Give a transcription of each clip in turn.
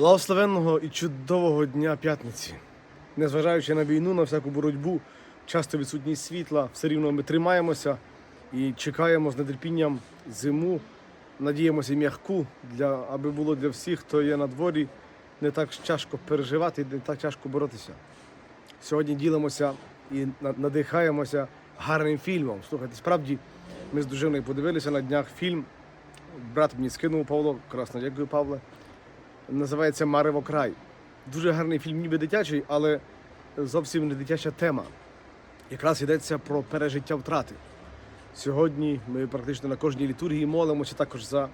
Благословенного і чудового дня п'ятниці. Незважаючи на війну, на всяку боротьбу, часто відсутність світла, все рівно ми тримаємося і чекаємо з нетерпінням зиму, надіємося м'яку, для, аби було для всіх, хто є на дворі, не так тяжко переживати, не так тяжко боротися. Сьогодні ділимося і надихаємося гарним фільмом. Слухайте, справді, ми з дружиною подивилися на днях фільм. Брат мені скинув Павло, красно дякую, Павле. Називається Марево край. Дуже гарний фільм, ніби дитячий, але зовсім не дитяча тема. Якраз йдеться про пережиття втрати. Сьогодні ми практично на кожній літургії молимося також за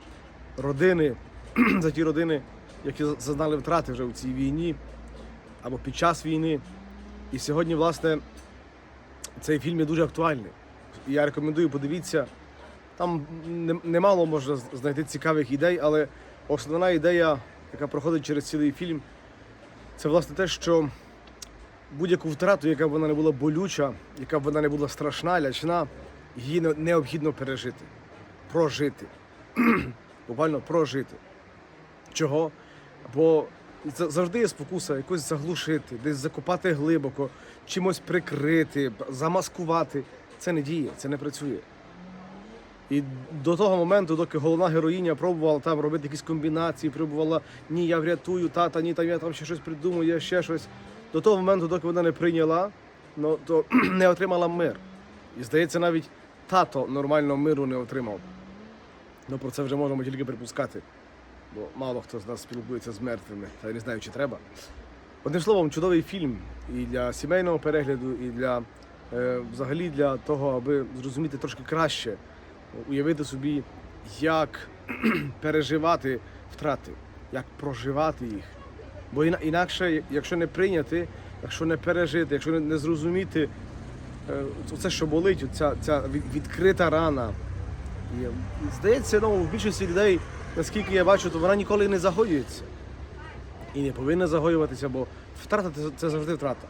родини, за ті родини, які зазнали втрати вже у цій війні або під час війни. І сьогодні, власне, цей фільм є дуже актуальний. Я рекомендую, подивіться. Там немало можна знайти цікавих ідей, але основна ідея, яка проходить через цілий фільм, це власне те, що будь-яку втрату, яка б вона не була болюча, яка б вона не була страшна, лячна, її необхідно пережити, прожити. Буквально прожити. Чого? Бо завжди є спокуса якось заглушити, десь закопати глибоко, чимось прикрити, замаскувати. Це не діє, це не працює. І до того моменту, доки головна героїня пробувала там робити якісь комбінації, пробувала ні, я врятую тата, ні, там я там ще щось придумаю, я ще щось. До того моменту, доки вона не прийняла, ну, то не отримала мир. І здається, навіть тато нормального миру не отримав. Ну про це вже можемо тільки припускати. Бо мало хто з нас спілкується з мертвими, та я не знаю, чи треба. Одним словом, чудовий фільм і для сімейного перегляду, і для е, взагалі для того, аби зрозуміти трошки краще, уявити собі, як переживати втрати, як проживати їх. Бо інакше, якщо не прийняти, якщо не пережити, якщо не, зрозуміти е, це, що болить, ця, ця відкрита рана. І, і здається, ну, в більшості людей, наскільки я бачу, то вона ніколи не загоюється. І не повинна загоюватися, бо втрата це завжди втрата.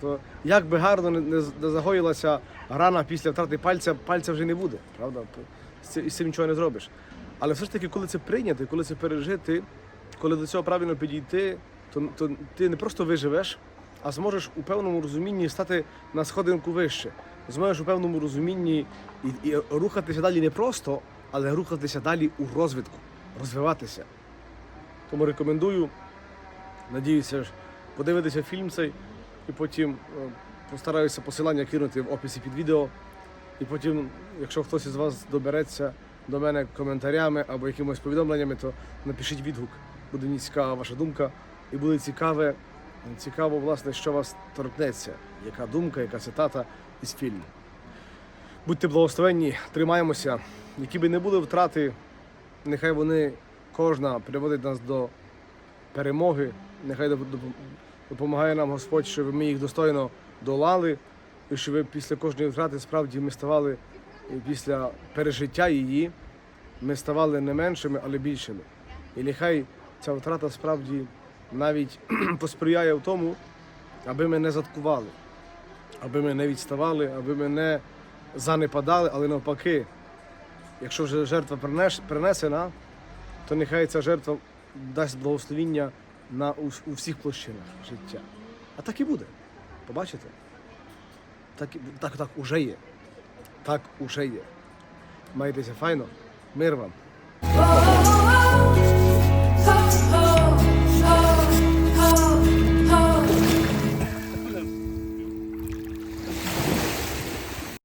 То як би гарно не, загоїлася рана після втрати пальця, пальця вже не буде, правда? Цим, з цим нічого не зробиш. Але все ж таки, коли це прийняти, коли це пережити, коли до цього правильно підійти, то, то ти не просто виживеш, а зможеш у певному розумінні стати на сходинку вище. Зможеш у певному розумінні і, і рухатися далі не просто, але рухатися далі у розвитку, розвиватися. Тому рекомендую, надіюся, подивитися фільм цей і потім е, постараюся посилання кинути в описі під відео. І потім, якщо хтось із вас добереться до мене коментарями або якимось повідомленнями, то напишіть відгук. Буде мені цікава ваша думка. І буде цікаве, цікаво, власне, що вас торкнеться, яка думка, яка цитата із фільму. Будьте благословенні, тримаємося. Які би не були втрати, нехай вони кожна приводить нас до перемоги. Нехай допомагає нам Господь, щоб ми їх достойно долали, і щоб після кожної втрати справді ми ставали після пережиття її, ми ставали не меншими, але більшими. І нехай ця втрата справді навіть посприяє в тому, аби ми не заткували, аби ми не відставали, аби ми не занепадали, але навпаки, якщо вже жертва принесена, то нехай ця жертва дасть благословіння на у, у всіх площинах життя. А так і буде. Побачите? Так, так, так уже є. Так уже є. Майтеся файно. Мир вам.